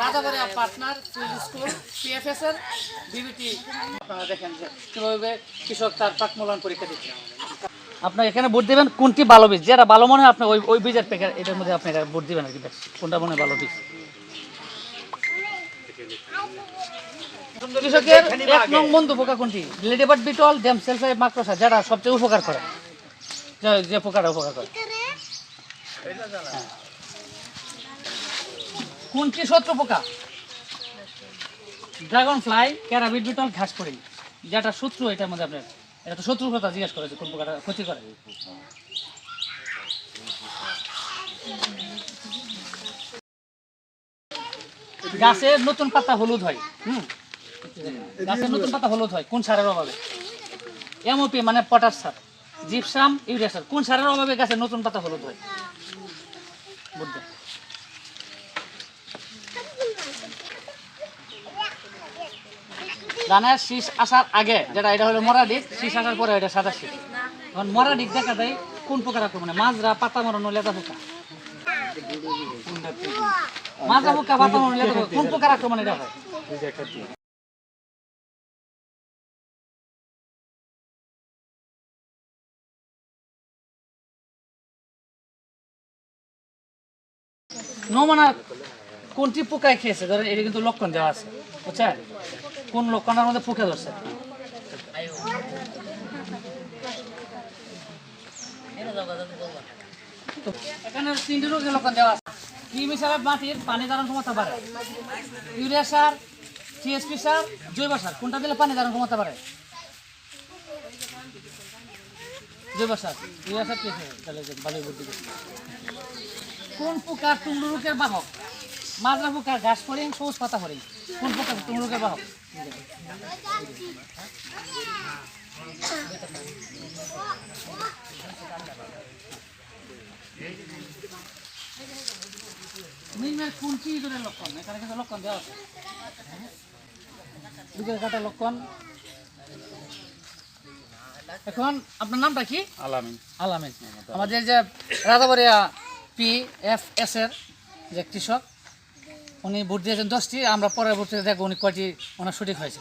রাজাবাড়িয়া partner school PFS এর BBT. আপনারা দেখেন যে কীভাবে কৃষক তার প্রাক মূল্যায়ন পরীক্ষা দিচ্ছে। আপনার এখানে ভোট দিবেন কোনটি ভালো বীজ? যেটা ভালো মনে হয় আপনি ওই ওই বীজের প্যাকেট এটার মধ্যে আপনি এটা ভোট দিবেন আর কি। কোনটা মনে হয় ভালো বীজ। কৃষকের এক নং বন্ধু পোকা কোনটি? লেডিবার্ড বিটল ড্যাম মাকড়সা যারা সবচেয়ে উপকার করে। যে- যে পোকাটা উপকার করে। কোনটি শত্রু পোকা? ড্রাগন ফ্লাই ক্যারাবিট বিটল ঘাস পড়ি যেটা শত্রু, এটার মধ্যে আপনার এটা তো শত্রুর কথা জিজ্ঞেস করেছে, কোন পোকাটা ক্ষতি করে। গাছের নতুন পাতা হলুদ হয়, হুম? গাছের নতুন পাতা হলুদ হয়, কোন সারের অভাবে? এমওপি মানে পটাশ সার। জিপসাম, ইউরিয়া সার, কোন সারের অভাবে গাছের নতুন পাতা হলুদ হয়? বুঝতে ধানের শীষ আসার আগে, যেটা এটা হলো মরা দিক শীষ আসার পরে এটা সাদা শীষ। এখন মরা দিক দেখা যায় কোন প্রকার আক্রমণে মাজরা, পাতা মরণ, লেদা পোকা। মাজরা পোকা, পাতা মরণ, লেদা পোকা, কোন প্রকার আক্রমণ এটা হয়? নমুনা কোনটি পোকায় খেয়েছে? ধরেন এটা কিন্তু লক্ষণ দেওয়া আছে। বুঝছেন? কোন লক্ষণের মধ্যে পোকা ধরছে? লক্ষণ আছে। কি ক্ষমতা কোনটা দিলে ক্ষমতা কোন প্রকার টুমরু রোগের বাহক? মাজরা পোকার ঘাস ফড়িং সবুজ পাতা ফড়িং কোন নিমের কোনটি ইঁদুরের লক্ষণ? এখানে কিন্তু লক্ষণ দেওয়া আছে। দুধের কাটা লক্ষণ। এখন আপনার নামটা কি? আলামিন। আলামিন। আমাদের যে রাজাবাড়িয়া পি এফ এস এর যে কৃষক উনি ভোট দিয়েছেন দশটি আমরা পরবর্তীতে দেখব উনি কয়টি ওনার সঠিক হয়েছে।